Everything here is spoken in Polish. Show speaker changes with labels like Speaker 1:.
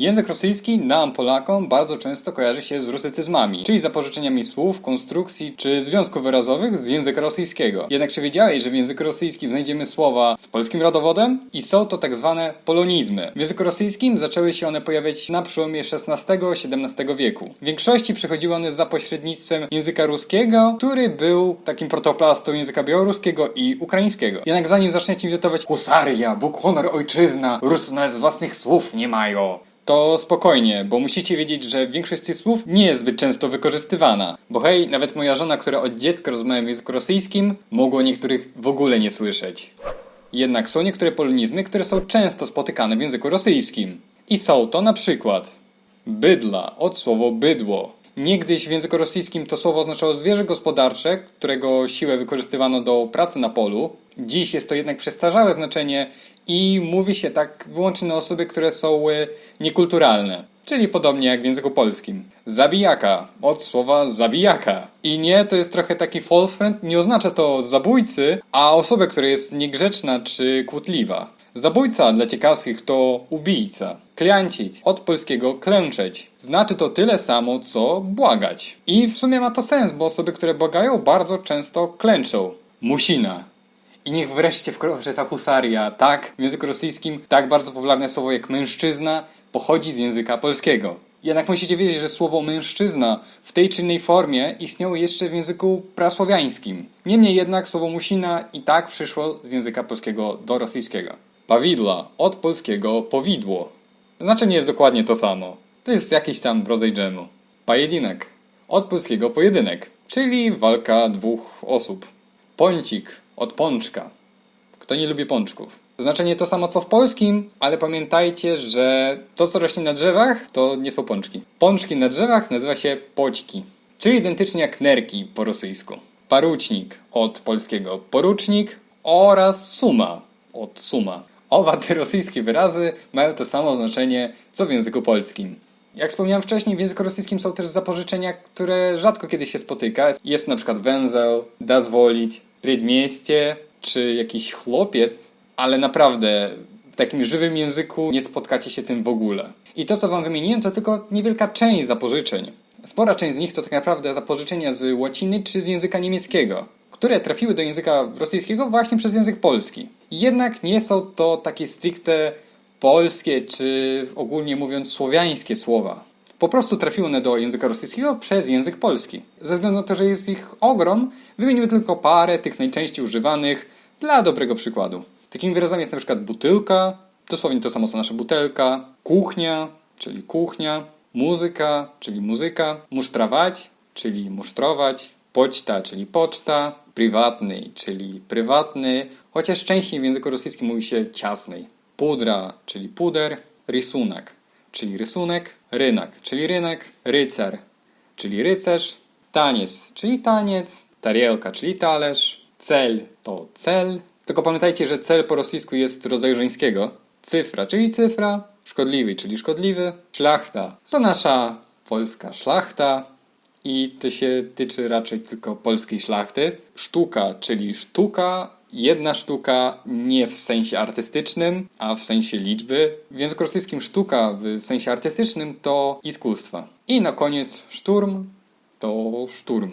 Speaker 1: Język rosyjski nam, Polakom, bardzo często kojarzy się z rusycyzmami, czyli zapożyczeniami słów, konstrukcji czy związków wyrazowych z języka rosyjskiego. Jednak czy wiedziałeś, że w języku rosyjskim znajdziemy słowa z polskim rodowodem? I są to tak zwane polonizmy. W języku rosyjskim zaczęły się one pojawiać na przełomie XVI-XVII wieku. W większości przychodziły one za pośrednictwem języka ruskiego, który był takim protoplastą języka białoruskiego i ukraińskiego. Jednak zanim zaczniecie mi dotować husaria, Bóg, honor, ojczyzna, Rusy z własnych słów nie mają, to spokojnie, bo musicie wiedzieć, że większość tych słów nie jest zbyt często wykorzystywana. Bo hej, nawet moja żona, która od dziecka rozmawia w języku rosyjskim, mogło niektórych w ogóle nie słyszeć. Jednak są niektóre polonizmy, które są często spotykane w języku rosyjskim. I są to na przykład bydla od słowo bydło. Niegdyś w języku rosyjskim to słowo oznaczało zwierzę gospodarcze, którego siłę wykorzystywano do pracy na polu. Dziś jest to jednak przestarzałe znaczenie i mówi się tak wyłącznie na osoby, które są y, niekulturalne. Czyli podobnie jak w języku polskim. Zabijaka od słowa zabijaka. I nie, to jest trochę taki false friend, nie oznacza to zabójcy, a osobę, która jest niegrzeczna czy kłótliwa. Zabójca dla ciekawskich to ubijca. Klęcić od polskiego klęczeć. Znaczy to tyle samo co błagać. I w sumie ma to sens, bo osoby, które błagają bardzo często klęczą. Musina. I niech wreszcie wkroczy ta husaria. Tak, w języku rosyjskim tak bardzo popularne słowo jak mężczyzna pochodzi z języka polskiego. Jednak musicie wiedzieć, że słowo mężczyzna w tej czy innej formie istniało jeszcze w języku prasłowiańskim. Niemniej jednak słowo musina i tak przyszło z języka polskiego do rosyjskiego. Pawidła od polskiego powidło. Znaczenie jest dokładnie to samo. To jest jakiś tam rodzaj dżemu. Pajedinek od polskiego pojedynek, czyli walka dwóch osób. Pącik od pączka. Kto nie lubi pączków? Znaczenie to samo co w polskim, ale pamiętajcie, że to co rośnie na drzewach to nie są pączki. Pączki na drzewach nazywa się poćki, czyli identycznie jak nerki po rosyjsku. Parucznik od polskiego porucznik oraz suma od suma. Oba te rosyjskie wyrazy mają to samo znaczenie co w języku polskim. Jak wspomniałem wcześniej, w języku rosyjskim są też zapożyczenia, które rzadko kiedy się spotyka. Jest na przykład węzeł, dazwolić, przedmieście czy jakiś chłopiec, ale naprawdę w takim żywym języku nie spotkacie się tym w ogóle. I to, co wam wymieniłem, to tylko niewielka część zapożyczeń. Spora część z nich to tak naprawdę zapożyczenia z łaciny czy z języka niemieckiego, które trafiły do języka rosyjskiego właśnie przez język polski. Jednak nie są to takie stricte polskie czy ogólnie mówiąc słowiańskie słowa. Po prostu trafiły one do języka rosyjskiego przez język polski. Ze względu na to, że jest ich ogrom, wymieniły tylko parę tych najczęściej używanych dla dobrego przykładu. Takimi wyrazami jest na przykład butylka, dosłownie to samo co nasza butelka, kuchnia, czyli kuchnia, muzyka, czyli muzyka, musztrawać, czyli musztrować, poczta, czyli poczta, prywatny, czyli prywatny, chociaż częściej w języku rosyjskim mówi się ciasnej. Pudra, czyli puder, rysunek, czyli rysunek, rynek, czyli rynek, rycer, czyli rycerz, taniec, czyli taniec, tarielka, czyli talerz, cel to cel. Tylko pamiętajcie, że cel po rosyjsku jest rodzaju żeńskiego. Cyfra, czyli cyfra, szkodliwy, czyli szkodliwy, szlachta to nasza polska szlachta i to się tyczy raczej tylko polskiej szlachty. Sztuka, czyli sztuka, jedna sztuka nie w sensie artystycznym, a w sensie liczby. W języku rosyjskim sztuka w sensie artystycznym to iskustwa. I na koniec szturm to szturm.